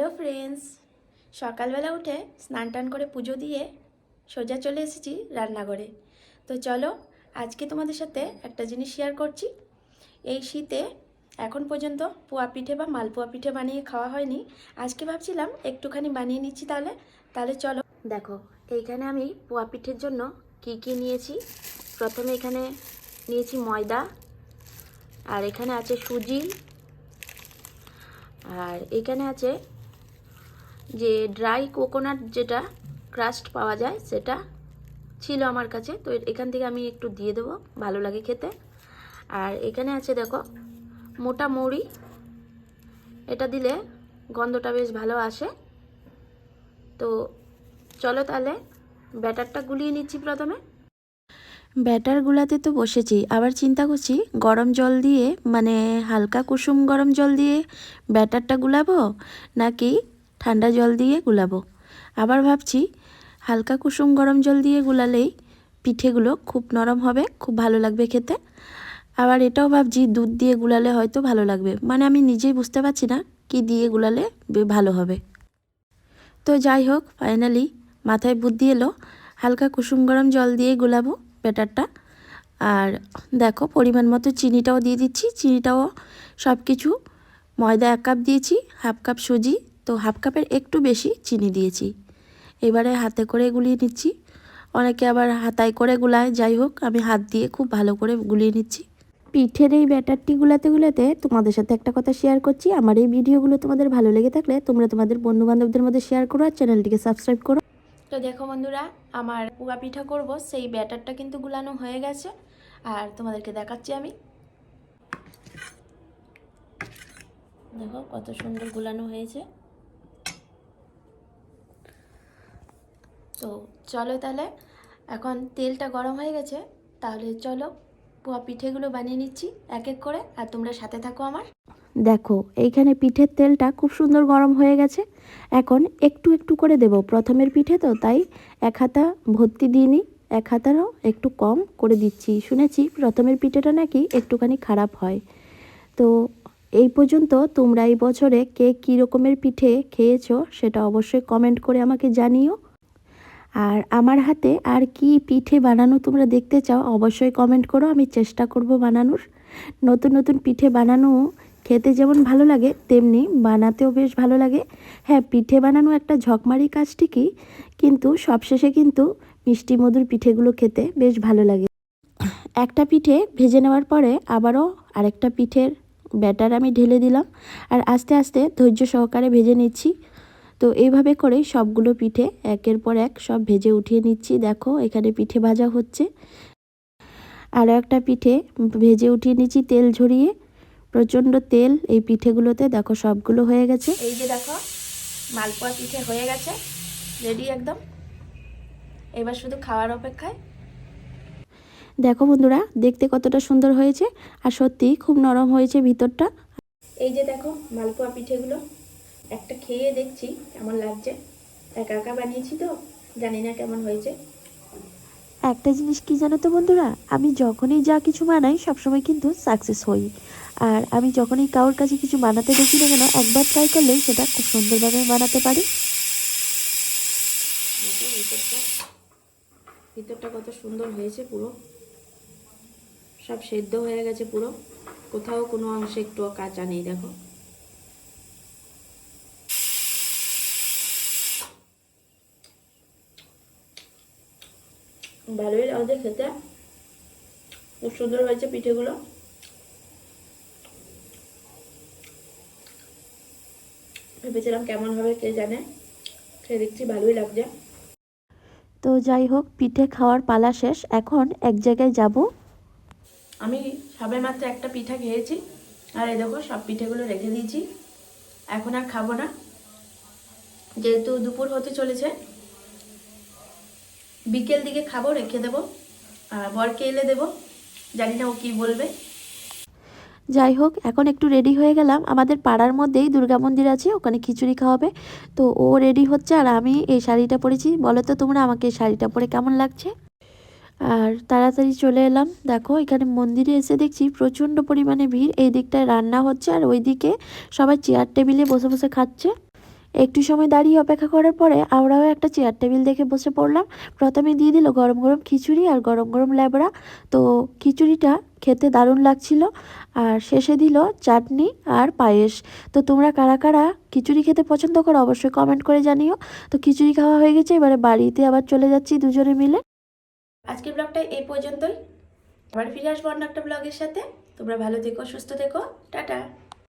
Hello friends, সকালবেলা উঠে স্নান টান করে পুজো দিয়ে সোজা চলে এসেছি রান্নাঘরে। তো চলো, আজকে তোমাদের সাথে একটা জিনিস শেয়ার করছি। এই শীতে এখন পর্যন্ত পোয়া পিঠে বা মালপোয়া পিঠে বানিয়ে খাওয়া হয়নি। আজকে ভাবছিলাম একটুখানি বানিয়ে নিচ্ছি তাহলে। তাহলে চলো। দেখো, এইখানে আমি পোয়া পিঠের জন্য কি কি নিয়েছি। প্রথমে এখানে নিয়েছি ময়দা, আর এখানে আছে সুজি, আর এখানে আছে যে ড্রাই কোকোনাট যেটা ক্রাস্ট পাওয়া যায়, সেটা ছিল আমার কাছে। তো এখান থেকে আমি একটু দিয়ে দেবো, ভালো লাগে খেতে। আর এখানে আছে দেখো, মোটা মৌরি। এটা দিলে গন্ধটা বেশ ভালো আসে। তো চলো তাহলে ব্যাটারটা গুলিয়ে নিচ্ছি প্রথমে। ব্যাটার গুলাতে তো বসেছি, আবার চিন্তা করছি গরম জল দিয়ে মানে হালকা কুসুম গরম জল দিয়ে ব্যাটারটা গুলাবো, নাকি ঠান্ডা জল দিয়ে গুলাবো। আবার ভাবছি হালকা কুসুম গরম জল দিয়ে গুলালেই পিঠেগুলো খুব নরম হবে, খুব ভালো লাগবে খেতে। আবার এটাও ভাবছি দুধ দিয়ে গুলালে হয়তো ভালো লাগবে। মানে আমি নিজেই বুঝতে পারছি না কি দিয়ে গুলালে ভালো হবে। তো যাই হোক ফাইনালি মাথায় বুদ্ধি এলো, হালকা কুসুম গরম জল দিয়ে গুলাবো ব্যাটারটা। আর দেখো পরিমাণ মতো চিনিটাও দিয়ে দিচ্ছি, চিনিটাও সব কিছু ময়দা এক কাপ দিয়েছি, হাফ কাপ সুজি তো হাফ কাপের একটু বেশি চিনি দিয়েছি। এবারে হাতে করে গুলিয়ে নিচ্ছি। অনেকে আবার হাতায় করে গুলায়। যাই হোক, আমি হাত দিয়ে খুব ভালো করে গুলিয়ে নিচ্ছি। পিঠের এই ব্যাটারটি গুলাতে গুলাতে তোমাদের সাথে একটা কথা শেয়ার করছি। আমার এই ভিডিওগুলো তোমাদের ভালো লেগে থাকলে তোমরা তোমাদের বন্ধু বান্ধবদের মধ্যে শেয়ার করো আর চ্যানেলটিকে সাবস্ক্রাইব করো। তো দেখো বন্ধুরা, আমার পুয়া পিঠা করব। সেই ব্যাটারটা কিন্তু গুলানো হয়ে গেছে। আর তোমাদেরকে দেখাচ্ছি আমি। দেখো কত সুন্দর গুলানো হয়েছে। তো চলো তাহলে, এখন তেলটা গরম হয়ে গেছে, তাহলে চলো পোয়া পিঠেগুলো বানিয়ে নিচ্ছি এক এক করে, আর তোমরা সাথে থাকো আমার। দেখো, এইখানে পিঠের তেলটা খুব সুন্দর গরম হয়ে গেছে। এখন একটু একটু করে দেব প্রথমের পিঠে তো, তাই এক হাতা ভর্তি দিইনি, এক হাতারও একটু কম করে দিচ্ছি। শুনেছি প্রথমের পিঠেটা নাকি একটুখানি খারাপ হয়। তো এই পর্যন্ত তোমরা এই বছরে কে কী রকমের পিঠে খেয়েছো সেটা অবশ্যই কমেন্ট করে আমাকে জানিও। আর আমার হাতে আর কি পিঠে বানানো তোমরা দেখতে চাও, অবশ্যই কমেন্ট করো, আমি চেষ্টা করব বানানোর। নতুন নতুন পিঠে বানানো খেতে যেমন ভালো লাগে, তেমনি বানাতেও বেশ ভালো লাগে। হ্যাঁ পিঠে বানানো একটা ঝকমারি কাজ ঠিকই, কিন্তু সবশেষে কিন্তু মিষ্টি মধুর পিঠেগুলো খেতে বেশ ভালো লাগে। একটা পিঠে ভেজে নেওয়ার পরে আবারও আরেকটা পিঠের ব্যাটার আমি ঢেলে দিলাম। আর আস্তে আস্তে ধৈর্য সহকারে ভেজে নিচ্ছি। তো এইভাবে করেই সবগুলো পিঠে একের পর এক সব ভেজে উঠিয়ে নিচ্ছি। দেখো এখানে পিঠে ভাজা হচ্ছে। আরও একটা পিঠে ভেজে উঠিয়ে নিচ্ছি তেল ঝরিয়ে। প্রচণ্ড তেল এই পিঠেগুলোতে। দেখো সবগুলো হয়ে গেছে। এই যে দেখো মালপোয়া পিঠে হয়ে গেছে। রেডি একদম? এবার শুধু খাওয়ার অপেক্ষায়। দেখো বন্ধুরা দেখতে কতটা সুন্দর হয়েছে। আর সত্যি খুব নরম হয়েছে ভিতরটা। এই যে দেখো মালপোয়া পিঠেগুলো। একটা খেয়ে দেখছি কেমন লাগছে? একা একা বানিয়েছি তো জানি না কেমন হয়েছে। একটা জিনিস কি জানো তো বন্ধুরা? আমি যখনই যা কিছু বানাই সবসময় কিন্তু সাকসেস হই। আর আমি যখনই কারোর কাছে কিছু বানাতে দেখি না কেন একবার ট্রাই করলে সেটা খুব সুন্দরভাবে বানাতে পারি। ভিতরটা ভিতরটা কত সুন্দর হয়েছে পুরো। সব সেদ্ধ হয়ে গেছে পুরো। কোথাও কোনো অংশে একটু কাঁচা নেই দেখো। ভালোই লাগছে খেতে খুব সুন্দর হয়েছে পিঠেগুলো। ভেবেছিলাম কেমন হবে কে জানে খেয়ে দেখছি ভালোই লাগছে। তো যাই হোক পিঠে খাওয়ার পালা শেষ এখন এক জায়গায় যাব। আমি সবে মাত্র একটা পিঠা খেয়েছি আর এই দেখো সব পিঠেগুলো রেখে দিয়েছি। এখন আর খাব না যেহেতু দুপুর হতে চলেছে বিকেল দিকে খাব, রেখে দেবো। বরকে এলে দেবো। জানি না ও কী বলবে। যাই হোক, এখন একটু রেডি হয়ে গেলাম। আমাদের পাড়ার মধ্যেই দুর্গা মন্দির আছে, ওখানে খিচুড়ি খাওয়াবে তো ও রেডি হচ্ছে আর আমি এই শাড়িটা পরেছি। বলো তো তোমরা আমাকে এই শাড়িটা পরে কেমন লাগছে? আর তাড়াতাড়ি চলে এলাম। দেখো, এখানে মন্দিরে এসে দেখছি প্রচণ্ড পরিমাণে ভিড়। এই দিকটায় রান্না হচ্ছে আর ওই দিকে সবাই চেয়ার টেবিলে বসে বসে খাচ্ছে। একটু সময় দাঁড়িয়ে অপেক্ষা করার পরে আমরাও একটা চেয়ার টেবিল দেখে বসে পড়লাম। প্রথমে দিয়ে দিল গরম গরম খিচুড়ি আর গরম গরম ল্যাবড়া। তো খিচুড়িটা খেতে দারুণ লাগছিল। আর শেষে দিল চাটনি আর পায়েস। তো তোমরা কারা কারা খিচুড়ি খেতে পছন্দ করো অবশ্যই কমেন্ট করে জানিও। তো খিচুড়ি খাওয়া হয়ে গেছে, এবারে বাড়িতে আবার চলে যাচ্ছি দুজনে মিলে। আজকের ব্লগটা এই পর্যন্তই। আবার ফিরে আসব অন্য একটা ব্লগের সাথে। তোমরা ভালো থেকো, সুস্থ থেকো। টাটা।